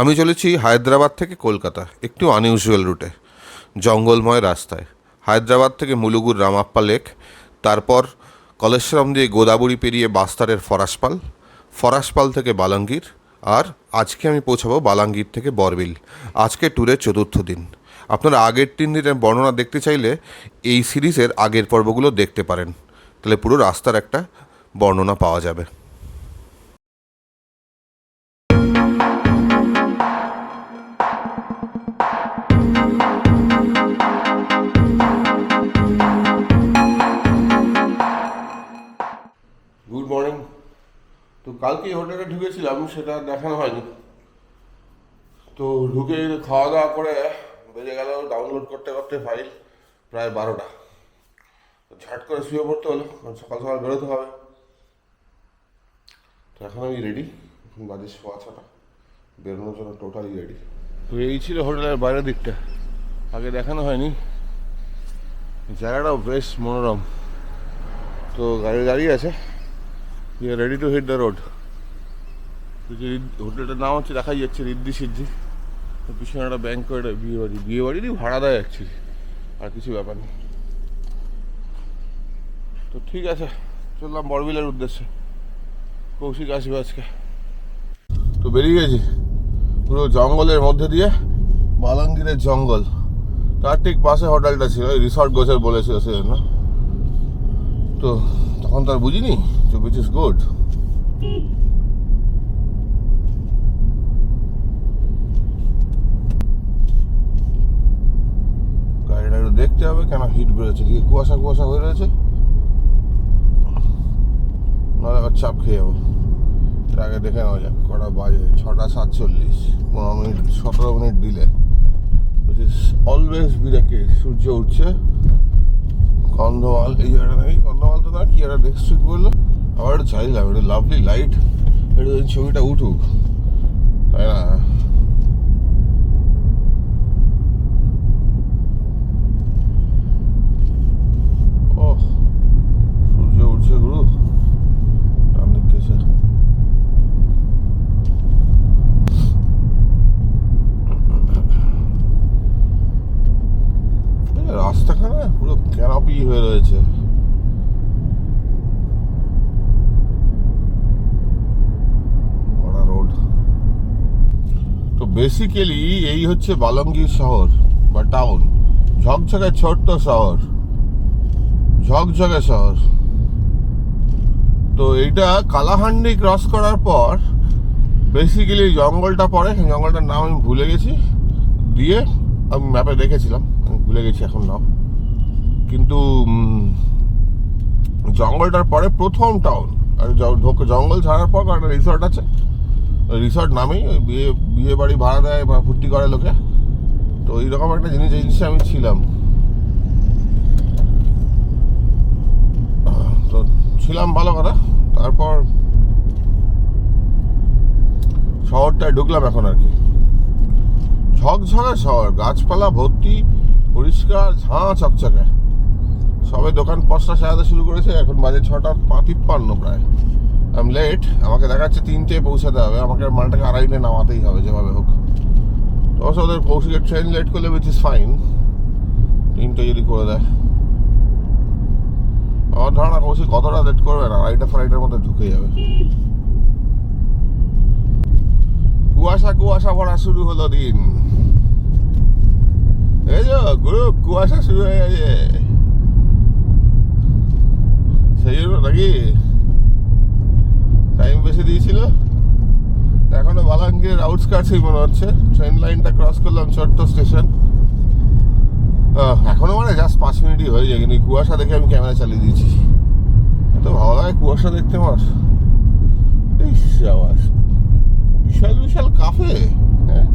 আমি চলেছি হায়দ্রাবাদ থেকে কলকাতা, একটু আনইউজুয়াল রুটে জঙ্গলময় রাস্তায়। হায়দ্রাবাদ থেকে মুলুগুর রামাপ্পা লেক তারপর কলেশ্বরম দিয়ে গোদাবরী পেরিয়ে বাস্তারের ফরাসপাল ফরাসপাল থেকে বালাঙ্গীর, আর আজকে আমি পৌঁছাবো বালাঙ্গীর থেকে বরবিল। আজকে ট্যুরের চতুর্থ দিন। আপনারা আগের তিন দিনের বর্ণনা দেখতে চাইলে এই সিরিজের আগের পর্বগুলো দেখতে পারেন। তাহলে পুরো রাস্তার একটা বর্ণনা পাওয়া যাবে। তো কালকে হোটেলে ঢুকেছিলাম, সেটা দেখানো হয়নি। তো ঢুকে খাওয়া দাওয়া করে বেজে গেল ডাউনলোড করতে করতে ফাইল প্রায় বারোটা। ঝাট করে শুয়ে পড়তে হলো, কারণ সকাল সকাল বেরোতে হবে। তো এখন আমি রেডি বাজে সোয়া ছটা। বেরোনোর জন্য টোটালি রেডি তো এই ছিল হোটেলের বাইরের দিকটা। আগে দেখানো হয়নি। জায়গাটাও বেশ মনোরম। তো গাড়ি দাঁড়িয়ে আছে। Ready to hit the road হোটেলটার নাম হচ্ছে দেখাই যাচ্ছে রিদ্ধি সিদ্ধি। পিছনে একটা ব্যাংক বিয়ে বাড়ি। বিয়ে বাড়িরই ভাড়া দেয় অ্যাকচুয়ালি আর কিছু ব্যাপার নেই। তো ঠিক আছে, চললাম বড়বিলের উদ্দেশ্যে। কৌশিক আসবে আজকে। তো বেরিয়ে গেছি। পুরো জঙ্গলের মধ্যে দিয়ে বালাঙ্গীরের জঙ্গল। তার ঠিক পাশে হোটেলটা ছিল রিসর্ট গোছের বলেছিল সেজন্য। তো তখন তো আর বুঝিনি। উইচ ইজ গুড গাড়িটা একটু দেখতে হবে কেন হিট বেরোচ্ছে। কি কুয়াশা কুয়াশা হয়ে রয়েছে। নাহলে আবার চাপ খেয়ে যাব। আগে দেখে নেওয়া যাক, কটা বাজে? ছটা সাতচল্লিশ। পনেরো মিনিট, সতেরো মিনিট দিলে অলওয়েজ বি দ্য কেস সূর্য উঠছে। কন্ধমাল এই জায়গাটা নেই কন্ধমাল তো না কি একটা ডিস্ট্রিক্ট বলল? একটু চাইলাম একটু লাভলি লাইট একটু ছবিটা উঠুক। তাই না ও সূর্য উঠছে গুরু ডান দিক গেছে এই রাস্তাখানে পুরো ক্যানাপি হয়ে রয়েছে বড়া রোড তো বেসিক্যালি এই হচ্ছে বালঙ্গীর শহর বা টাউন ঝকঝকে ছোট্ট শহর। ঝকঝকে শহর। তো এইটা কালাহান্ডি ক্রস করার পর বেসিক্যালি জঙ্গলটা পড়ে। জঙ্গলটার নাম আমি ভুলে গেছি। দিয়ে আমি ম্যাপে দেখেছিলাম। আমি ভুলে গেছি এখন নাম। কিন্তু জঙ্গলটার পরে প্রথম টাউন আর জঙ্গল ছাড়ার পর একটা রিসর্ট আছে। রিসর্ট নামেই ওই বিয়ে বিয়ে বাড়ি ভাড়া দেয় বা ফুর্তি করে লোকে। তো এইরকম একটা জিনিস এই আমি ছিলাম। তো ছিলাম ভালো কথা তারপর শহরটায় ঢুকলাম এখন আর কি। ঝকঝকে শহর, গাছপালা, ভর্তি, পরিষ্কার, ঝাঁ চকচকে। সবে দোকান পশটা সাজাতে শুরু করেছে, এখন বাজে ছটা পা- তিপ্পান্ন প্রায়। আম লেট আমাকে দেখাচ্ছে তিনটে পৌঁছাতে হবে। আমাকে মালটাকে আড়াইটে নামাতেই হবে, যেভাবে হোক। অবশ্য ওদের কৌশিকের ট্রেন লেট করলে উইচ ইজ ফাইন তিনটে যদি করে দেয়। আমার ধারণা কৌশিক কতটা লেট করবে না আড়াইটা ফ্লাইটের মধ্যে ঢুকে যাবে। কুয়াশা কুয়াশা ভরা শুরু হলো দিন। এই যে গ্রুপ কুয়াশা শুরু হয়ে গেছে। সেই জন্য নাকি টাইম বেশি দিয়েছিল। এখনও বালাঙ্গীরের আউটস্কার্টসই মনে হচ্ছে। ট্রেন লাইনটা ক্রস করলাম ছোট্ট স্টেশন এখনও মানে জাস্ট পাঁচ মিনিটই হয়ে যায়, কিন্তু কুয়াশা দেখে আমি ক্যামেরা চালিয়ে দিয়েছি। এত ভালো লাগে কুয়াশা দেখতে আমার। আওয়াজ বিশাল বিশাল কাফে হ্যাঁ?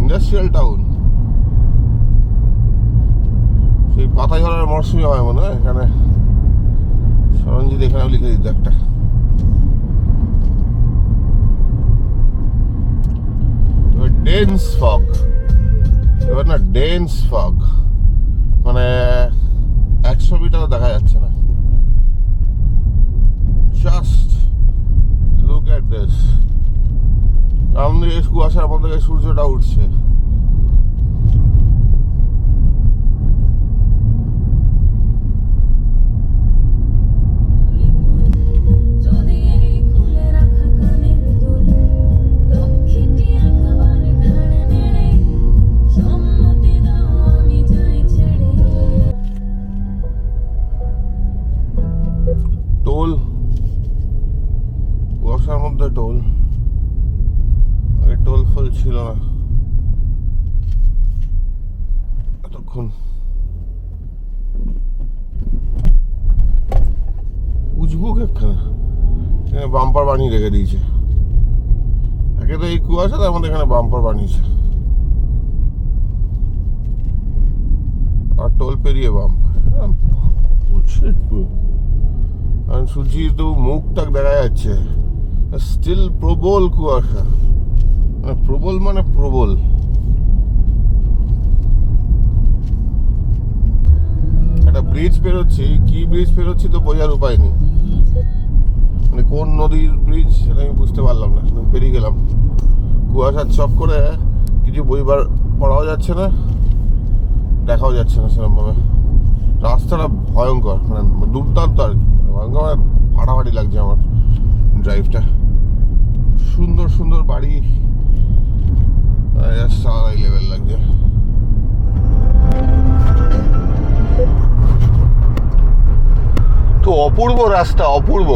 ইন্ডাস্ট্রিয়াল টাউন সেই পাতা ঝরার মরশুমে হয় মনে হয়, এখানে। সরঞ্জিত এখানেও লিখে দিত একটা। ডেন্স ফগ এবার না ডেন্স ফগ মানে একশো মিটারও দেখা যাচ্ছে না। জাস্ট লুক অ্যাট দিস এই কুয়াশার মধ্যে সূর্যটা উঠছে। ছিল না। এতক্ষণ উজবুক একখানে বাম্পার বানিয়ে রেখে দিয়েছে। একে তো এই কুয়াশা, তার মধ্যে এখানে বাম্পার বানিয়েছে। আর টোল পেরিয়ে বাম্পার সূর্যির তো মুখটা দেখা যাচ্ছে। স্টিল প্রবল কুয়াশা। প্রবল মানে প্রবল। একটা ব্রিজ পেরোচ্ছি কি ব্রিজ পেরোচ্ছি তো বোঝার উপায় নেই। মানে কোন নদীর ব্রিজ সেটা আমি বুঝতে পারলাম না পেরিয়ে গেলাম। কুয়াশার চক করে কিছু বইবার পড়াও যাচ্ছে না, দেখাও যাচ্ছে না সেরকমভাবে। রাস্তাটা ভয়ঙ্কর মানে দুর্দান্ত আর কি। ভয়ঙ্কর মানে ফাটাফাটি লাগছে আমার ড্রাইভটা সুন্দর সুন্দর বাড়ি সারাই লেভেল লাগছে তো অপূর্ব রাস্তা, অপূর্ব।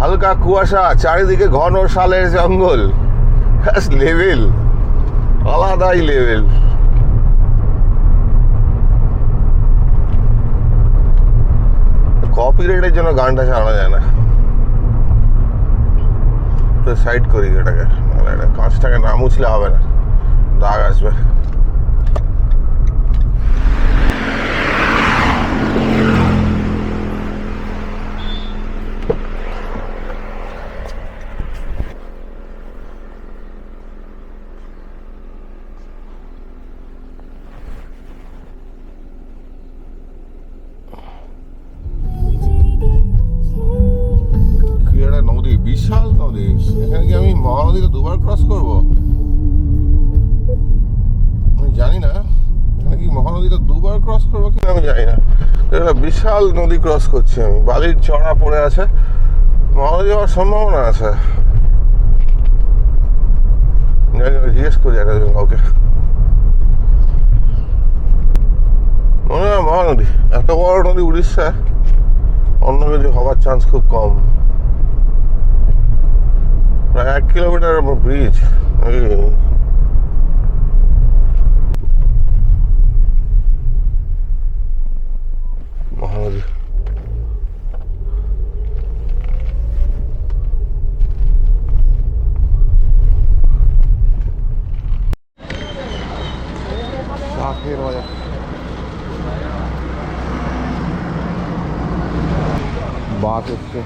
হালকা কুয়াশা, চারিদিকে ঘন শালের জঙ্গল। লেভেল আলাদাই লেভেল কপিরাইটের জন্য গানটা চালানো যায় না। তো সাইড করি এটাকে। কাঁচটাকে না মুছলে হবে না। দাগ আসবে। বিশাল নদী ক্রস করছি আমি। বালির চড়া পড়ে আছে। মহানদী যাওয়ার সম্ভাবনা আছে। জিজ্ঞেস করি কাউকে। মনে হয় মহানদী। এত বড় নদী উড়িষ্যা, অন্য কিছু হওয়ার চান্স খুব কম। প্রায় এক কিলোমিটার ব্রিজ। বাস হচ্ছে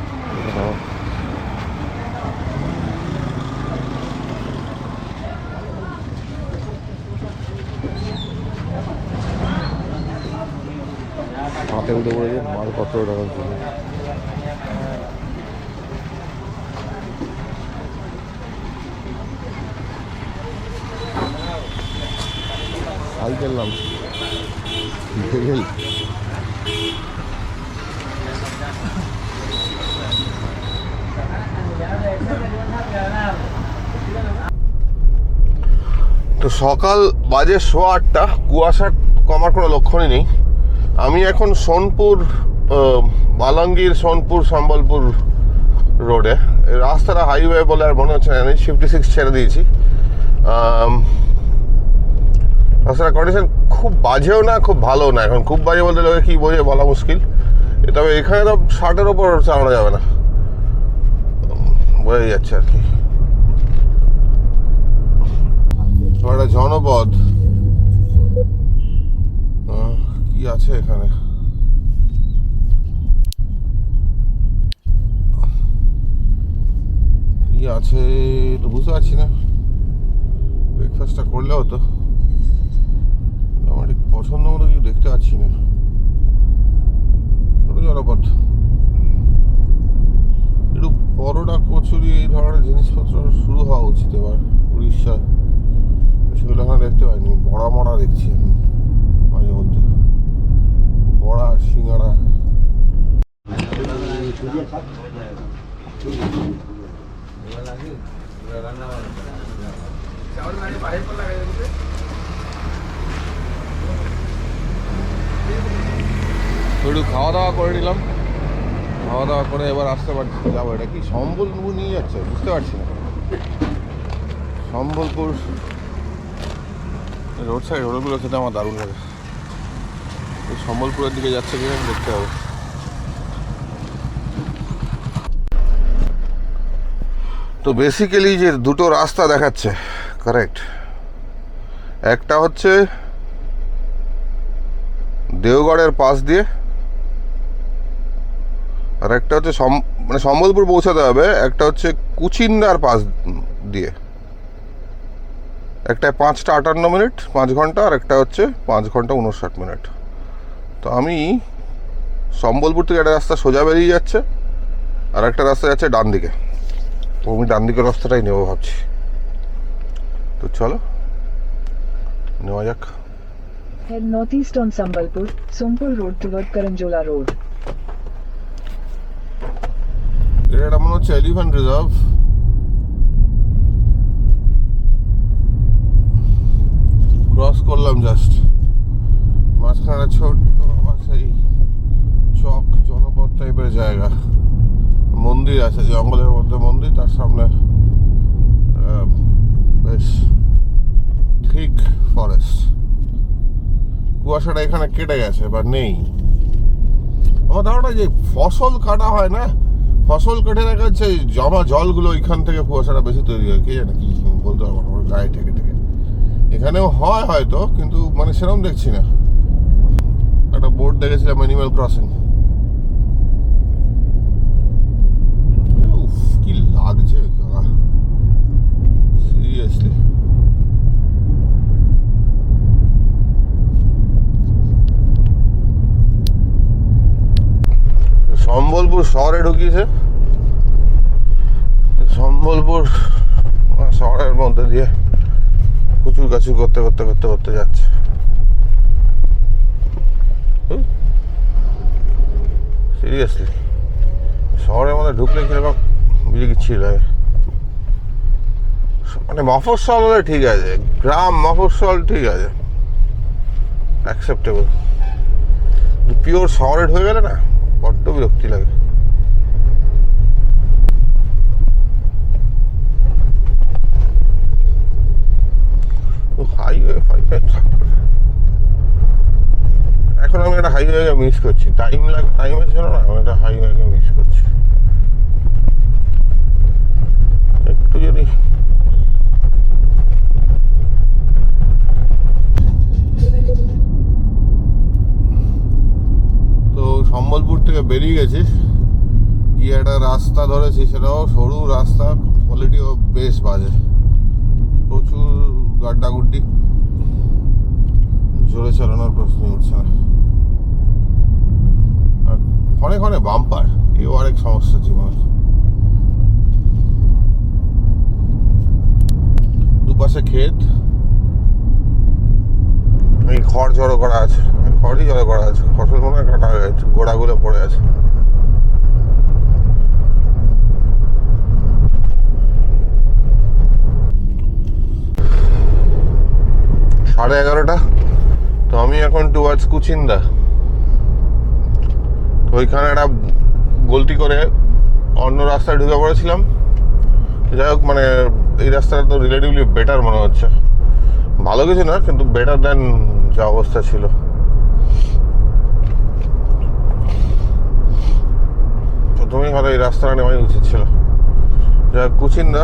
হাতে উঠে পড়েছে মাল কত টাকা ছিল সাইকেল নাম লেভেল তো সকাল বাজে সোয়া আটটা, কুয়াশা কমার কোনো লক্ষণই নেই। আমি এখন সোনপুর বালাঙ্গীর, সোনপুর, সম্বলপুর রোডে। রাস্তাটা হাইওয়ে বলে আর মনে হচ্ছে না আমি ফিফটি সিক্স ছেড়ে দিয়েছি। রাস্তার কন্ডিশন খুব বাজেও না, খুব ভালো না। এখন খুব বাজে বলতে লোকে কী বোঝে বলা মুশকিল। তবে এখানে তো ষাটের ওপর চালানো যাবে না। বোঝাই যাচ্ছে আর কি। একটা জনপদ। কি আছে এখানে? কি আছে? তো বুঝতে পারছি না। ব্রেকফাস্টটা করলে হতো। আমার ঠিক পছন্দ মতো কিছু দেখতে পাচ্ছি না। ছোট একটু পরোটা, কচুরি এই ধরনের জিনিসপত্র শুরু হওয়া উচিত এবার উড়িষ্যায়। সেগুলো এখন দেখতে পাইনি। বড়া মড়া দেখছি আমি মাঝে মধ্যে। বড়া সিঙ্গাড়া একটু খাওয়া দাওয়া করে নিলাম। খাওয়া দাওয়া করে এবার আসতে পারছি, যাব এটা কি সম্বলপুর নিয়ে যাচ্ছে? বুঝতে পারছি না। সম্বলপুর রোড সাইড রোডগুলো খেতে আমার দারুণ লাগে। এই সম্বলপুরের দিকে যাচ্ছে কিনা আমি দেখতে হবে তো বেসিক্যালি যে দুটো রাস্তা দেখাচ্ছে কারেক্ট একটা হচ্ছে দেওগড়ের পাশ দিয়ে আর একটা হচ্ছে মানে সম্বলপুর পৌঁছাতে হবে একটা হচ্ছে কুচিন্দার পাশ দিয়ে। একটা পাঁচটা আটান্ন মিনিট পাঁচ ঘণ্টা আর একটা হচ্ছে পাঁচ ঘণ্টা উনষাট মিনিট। তো আমি সম্বলপুর থেকে একটা রাস্তা সোজা বেরিয়ে যাচ্ছে আর একটা রাস্তা যাচ্ছে ডান দিকে। তো আমি ডান দিকের রাস্তাটাই নেব ভাবছি। তো চলো নেওয়া যাক। Head northeast on Sambalpur, Sompur Road toward Karanjola Road. এটা মনে হচ্ছে এলিফ্যান্ট রিজার্ভ ক্রস করলাম জাস্ট মাঝখানে ছোট্ট আমার সেই চক জনপদ টাইপের জায়গা। মন্দির আছে, জঙ্গলের মধ্যে মন্দির, তার সামনে বেশ ঠিক ফরেস্ট কুয়াশাটা এখানে কেটে গেছে বা নেই। আমার ধারণা যে ফসল কাটা হয় না ফসল কেটে রাখার জমা জলগুলো ওইখান থেকে কুয়াশাটা বেশি তৈরি হয়। কে জানে কি বলতে পারব আমার গায়ে ঠেকে ঠেকে। এখানেও হয় হয়তো, কিন্তু মানে সেরকম দেখছি না। একটা বোর্ড দেখেছিলাম অ্যানিমাল ক্রসিং কি লাগছে সিরিয়াসলি সম্বলপুর শহরে ঢুকিয়েছে। সম্বলপুর আহ, শহরের মধ্যে দিয়ে কুচুর কাচুর করতে করতে করতে করতে যাচ্ছে। সিরিয়াসলি শহরের মধ্যে ঢুকলে কীরকম কিচ্ছি লাগে মানে মফস্বল হলে ঠিক আছে গ্রাম মফস্বল ঠিক আছে। অ্যাকসেপ্টেবল পিওর শহরে ঢুকে গেলে না? বিরক্তি লাগে। হাইওয়ে এখন আমি একটা হাইওয়েকে মিস করছি। টাইম লাগে টাইমের জন্য না, আমি একটা হাইওয়েকে মিস করছি। একটু যদি থেকে বেরিয়ে গেছি। গিয়ে একটা রাস্তা ধরেছি, সেটাও সরু রাস্তা কোয়ালিটিও বেশ বাজে। প্রচুর গাড্ডাগুড্ডি। জোরে চালানোর প্রশ্নই উঠছে না। আর ক্ষণে ক্ষণে বাম্পার এও আরেক সমস্যা জীবনের দুপাশে ক্ষেত। এই খড় জড়ো করা আছে। খড়ই জড়ো করা আছে। ফসল মনে হয় কাটা হয়ে গেছে, গোড়াগুলো পড়ে আছে। সাড়ে এগারোটা। তো আমি এখন টুয়ার্ডস কুচিন্দা তো ওইখানে একটা গলতি করে অন্য রাস্তায় ঢুকে পড়েছিলাম। যাই হোক মানে এই রাস্তাটা তো রিলেটিভলি বেটার মনে হচ্ছে। ভালো কিছু না, কিন্তু বেটার দেন যা অবস্থা ছিল। প্রথমেই হয়তো এই রাস্তাটা নেওয়াই উচিত ছিল। যা কুচিন্দা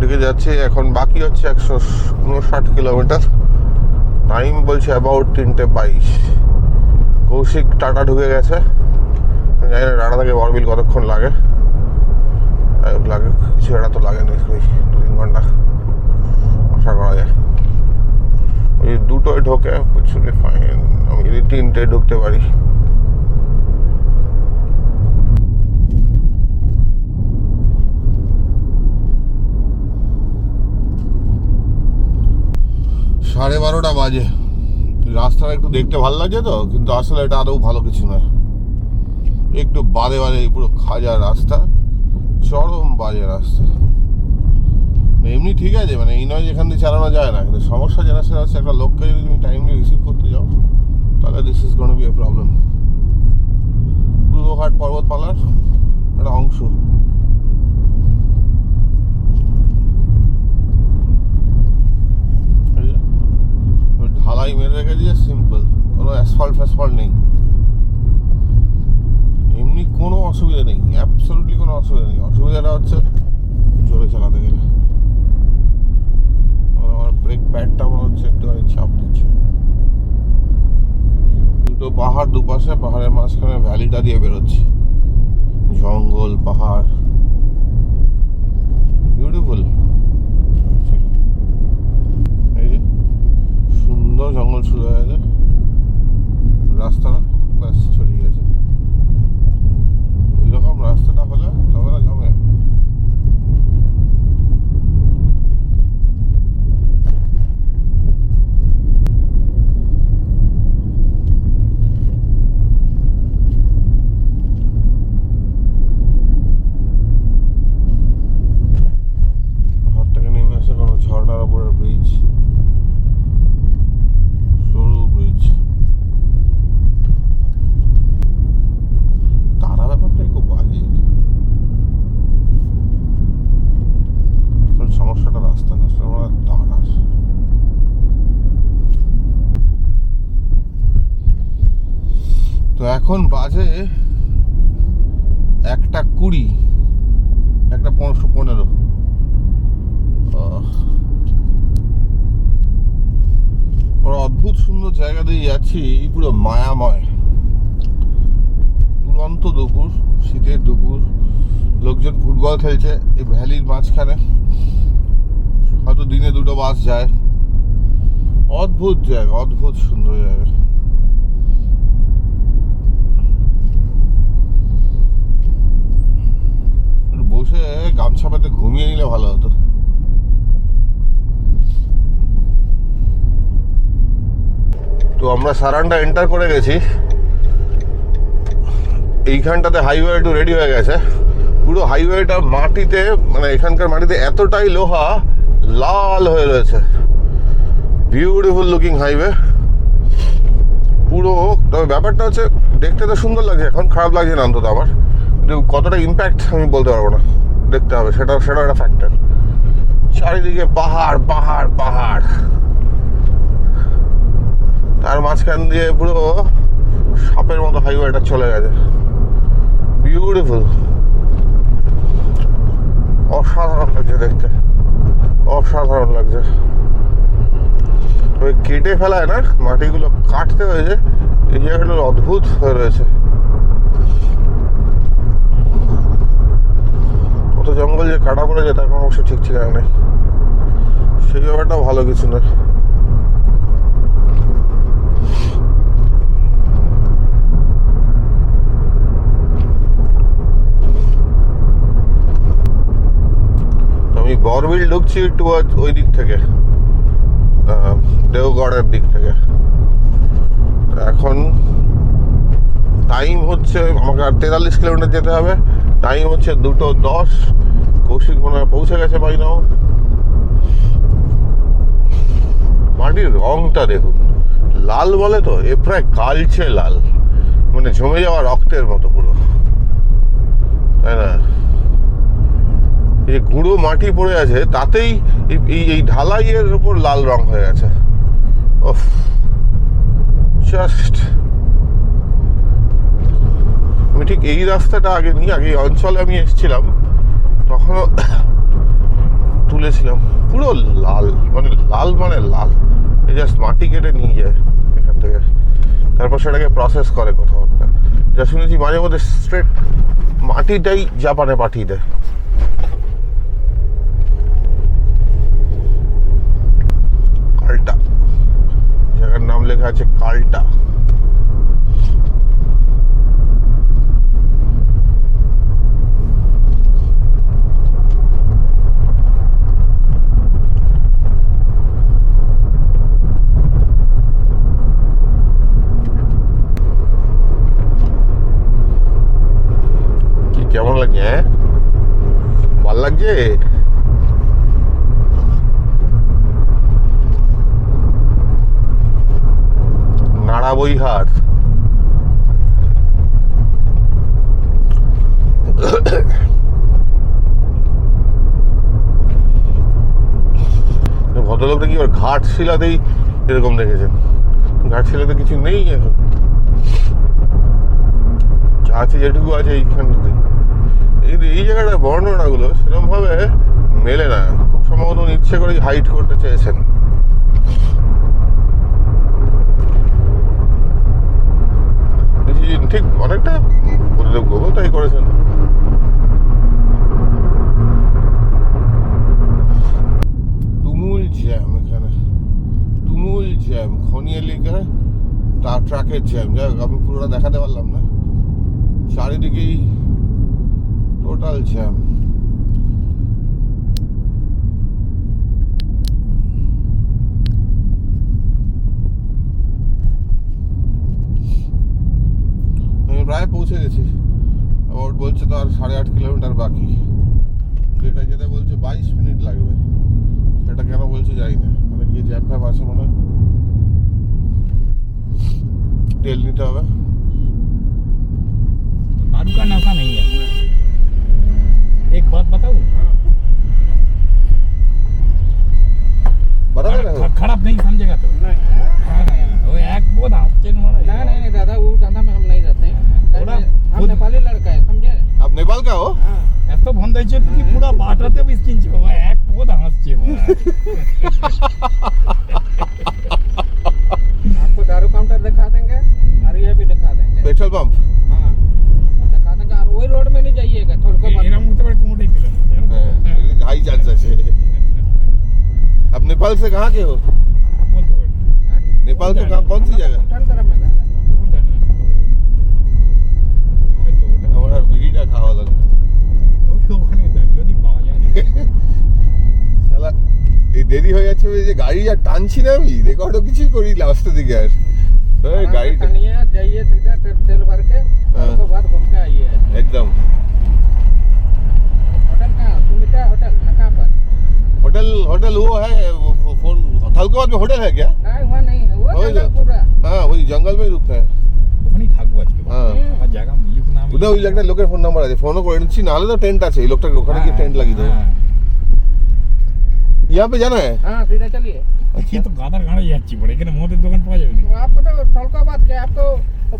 দিকে যাচ্ছি। এখন বাকি হচ্ছে একশো উনষাট কিলোমিটার। টাইম বলছে অ্যাবাউট তিনটে বাইশ। কৌশিক টাটা ঢুকে গেছে। জানি না টাটা থেকে বরবিল কতক্ষণ লাগে। লাগে কিছু একটা তো লাগে নিশ্চয়ই দু তিন ঘণ্টা। আশা করা যায়। ওই দুটোই ঢোকে প্রচুর ফাইন আমি যদি তিনটে ঢুকতে পারি। সাড়ে বারোটা বাজে। রাস্তাটা একটু দেখতে ভালো লাগছে তো, কিন্তু আসলে এটা আদৌ ভালো কিছু নয়। একটু বাদে বাদে পুরো খাজা রাস্তা, চরম বাজে রাস্তা। এমনি ঠিক আছে মানে এই নয় যেখান দিয়ে চালানো যায় না, কিন্তু সমস্যা যেটা সেটা হচ্ছে একটা লোককে যদি তুমি টাইমলি রিসিভ করতে যাও, তাহলে this is gonna be a problem পূর্বঘাট পর্বতমালার একটা অংশ এই যে, ওই ঢালাই মেরে রেখে দিয়ে সিম্পল কোনো অ্যাসফল্ট ফ্যাসফল্ট নেই। এমনি কোনো অসুবিধা নেই। অ্যাবসলুটলি কোনো অসুবিধা নেই। অসুবিধাটা হচ্ছে জোরে চালাতে গেলে। আমার ব্রেক প্যাডটা মনে হচ্ছে একটুখানি চাপ দিচ্ছে। দুটো পাহাড় দুপাশে, পাহাড়ের মাঝখানে ভ্যালিটা দিয়ে বেরোচ্ছি। জঙ্গল, পাহাড়। বিউটিফুল এই যে সুন্দর জঙ্গল শুরু হয়ে গেছে। রাস্তা ব্যাস ছড়িয়ে গেছে ওই রকম রাস্তাটা হলে তবে না জমে পাহাড় থেকে নেমে এসে কোনো ঝর্ণার উপরে ব্রিজ সরু ব্রিজ তারা ব্যাপারটাই খুব বাজে আসলে সমস্যাটা রাস্তা না আসলে আমার তারার তো এখন বাজে একটা কুড়ি, একটা পনেরোশো পনেরো। অদ্ভুত সুন্দর জায়গা দিয়ে যাচ্ছি, পুরো মায়াময়। দুরন্ত দুপুর, শীতের দুপুর, লোকজন ফুটবল খেলছে, এই ভ্যালির মাঝখানে। হয়তো দিনে দুটো বাস যায়। অদ্ভুত জায়গা, অদ্ভুত সুন্দর জায়গা। বসে গামছা পেতে ঘুমিয়ে নিলে ভালো হতো। তো আমরা সারানটা এন্টার করে গেছি। এইখানটাতে হাইওয়ে একটু রেডি হয়ে গেছে। পুরো হাইওয়েটা মাটিতে মানে এখানকার মাটিতে এতটাই লোহা, লাল হয়ে রয়েছে। বিউটিফুল লুকিং হাইওয়ে পুরো, তবে ব্যাপারটা হচ্ছে দেখতে তো সুন্দর লাগছে, এখন খারাপ লাগছে না অন্তত আমার। কিন্তু কতটা ইম্প্যাক্ট আমি বলতে পারব না। দেখতে হবে সেটা সেটা একটা ফ্যাক্টর চারিদিকে পাহাড় পাহাড় পাহাড়। তার মাঝখান দিয়ে পুরো সাপের মতো হাইওয়েটা চলে গেছে। বিউটিফুল অসাধারণ লাগছে দেখতে। অসাধারণ লাগছে। ওই কেটে ফেলায় না, মাটিগুলো কাটতে হয়েছে, এই জায়গাগুলো অদ্ভুত হয়ে রয়েছে কত জঙ্গল যে কাটা পড়েছে, তার কোনো অবশ্য ঠিক ঠিকানা নেই। সেই ব্যাপারটা ভালো কিছু তো আমি বরবিল ঢুকছি টুয়ার্ড ওই দিক থেকে দেওগড়ের দিক থেকে। এখন টাইম হচ্ছে, আমাকে আর তেতাল্লিশ কিলোমিটার যেতে হবে। টাইম হচ্ছে দুটো দশ। কৌশিক মনে হয় পৌঁছে গেছে বাই নাও মাটির রংটা দেখুন, লাল বলে তো, এ প্রায় কালচে লাল মানে জমে যাওয়া রক্তের মতো পুরো। তাই না? এই গুঁড়ো মাটি পড়ে আছে, তাতেই এই- এই ঢালাইয়ের উপর লাল রং হয়ে গেছে। ওফ জাস্ট আমি ঠিক এই রাস্তাটা আগে নিই আগে এই অঞ্চলে আমি এসেছিলাম তখনও তুলেছিলাম। পুরো লাল মানে লাল মানে লাল। এই জাস্ট মাটি কেটে নিয়ে যায় এখান থেকে। তারপর সেটাকে প্রসেস করে কোথাও একটা। যা শুনেছি মাঝে মধ্যে স্ট্রেট মাটিটাই জাপানে পাঠিয়ে দেয়। কালটা। জায়গার নাম লেখা আছে কালটা। কেমন লাগে হ্যাঁ? ভালো লাগছে? নাড়া নাড়াবইহাট ভদ্রলোকটা কি ঘাট শিলাতেই এরকম দেখেছেন? ঘাট শিলাতে কিছু নেই এখন? আছে যেটুকু আছে এইখানে এই এই জায়গাটা বর্ণনাগুলো সেরকম ভাবে মেলে না, খুব সম্ভবত উনি ইচ্ছে করেই হাইট করতে চেয়েছেন। ঠিক অনেকটা গোপাল তাই করেছেন। তুমুল জ্যাম এখানে। তুমুল জ্যাম খনিয়ালিকা তার ট্রাকের জ্যাম। যাই আমি পুরোটা দেখাতে পারলাম না। চারিদিকেই টোটাল জ্যাম আমি প্রায় পৌঁছে গেছি আবার বলছে তো আর সাড়ে আট কিলোমিটার বাকি যেটা যেতে বলছে বাইশ মিনিট লাগবে সেটা কেন বলছে জানি না মানে কি জ্যাম ফ্যাম আছে মনে হয় তেল নিতে হবে दारू का नशा नहीं है एक बात बताऊं बता दे ख- खराब नहीं समझेगा तो नहीं हाँ, वो एक बहुत हफ्ते में नहीं नहीं नहीं दादा वो धंधा में हम नहीं रहते हैं थोड़ा हम खुद- नेपाली लड़का है समझे आप नेपाल का हो हाँ এত বন্ধ হয়েছে কি পুরো বাটাতে বিস্কিন ছিল ভাই এক বহুত হাসছে করি লাস্টের দিকে আর ওই आराम से গাড়িটা खानिए जाइए सीधा तेल तेल भर के हाँ। उसके बाद घूम के आइए একদম होटल कहाँ सुमिता होटल ना कहाँ पर होटल होटल वो है वो फो- फोन थलकोबाद में होटल है क्या नहीं वहाँ नहीं है वो वही जंगल जो- पूरा हाँ वही जंगल में ही रुकता है ওখানেই থাকবো আজকে হ্যাঁ আমার জায়গা মিলুক না উদয় ওই একটা লোকের ফোন নাম্বার আছে ফোনও করে নিচ্ছি নাহলে তো টেন্ট আছে এই লোকটাকে ওখানে গিয়ে টেন্ট লাগিয়ে দেবো यहाँ पे जाना है हाँ सीधा चलिए আজকে তো গাদার গাড়ি যাচ্ছি পরে এখানে মদের দোকান পাওয়া যাবে না तो आपको तो फलकाबाद के आपको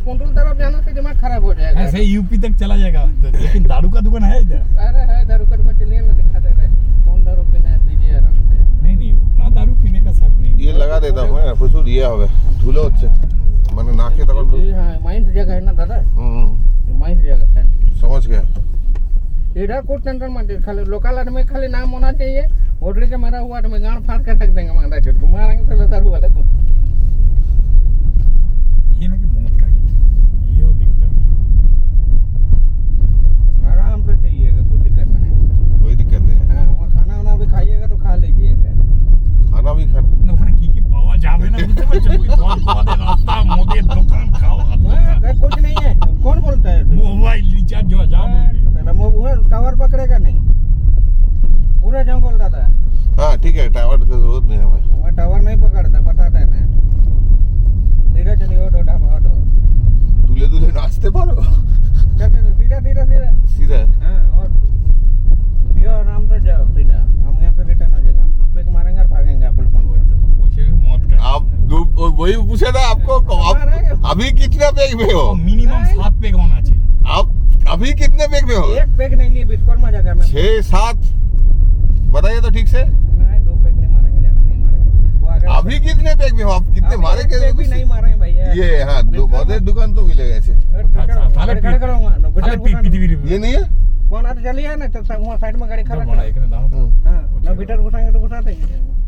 पुंडुल तरफ जाना से दिमाग खराब हो जाएगा हाँ सही यूपी तक चला जाएगा तो- लेकिन दारू का दुकान है इधर अरे है दारू कर को चलिए ना दिखा दे रहे कौन दारू पीना है पीजिए आराम से नहीं नहीं ना दारू पीने का शक नहीं ये लगा देता हूँ হ্যাঁ প্রচুর ইয়ে হবে ধুলো হচ্ছে মানে নাকে তখন ধু- जी हाँ माइंस जगह है ना दादा হুম, ये माइंस जगह है समझ गया इधर कुछ टेंशन मत लीजिए, खाली लोकल आदमी खाली नाम होना चाहिए ಓಡ್ಲಿಕ್ಕೆ ಮರ ಹೂವಾಟ ಗಾಣ ಫಾರ್ ಕಟ್ಟಕ್ಕೆ ಮಾತಾಡ್ತಿದ್ರು ಕುಮಾರ पूछे সেটা आपको आप अभी कितने बैग में हो? मिनिमम सात बैग होना चाहिए। आप अभी कितने बैग में हो? एक बैग नहीं लिए बिटकॉइन में जगह में सात। बताइए तो ठीक से। अभी कितने पैक में हो? आप कितने मारे के भी नहीं मारे हैं भाई ये हाँ दो बहुत है दुकान तो मिले ऐसे। ये नहीं है? कौन आते चलिए ना तो वहाँ साइड में गाड़ी खड़ा है। ना बिटर घुसाएँगे तो घुसाते हैं।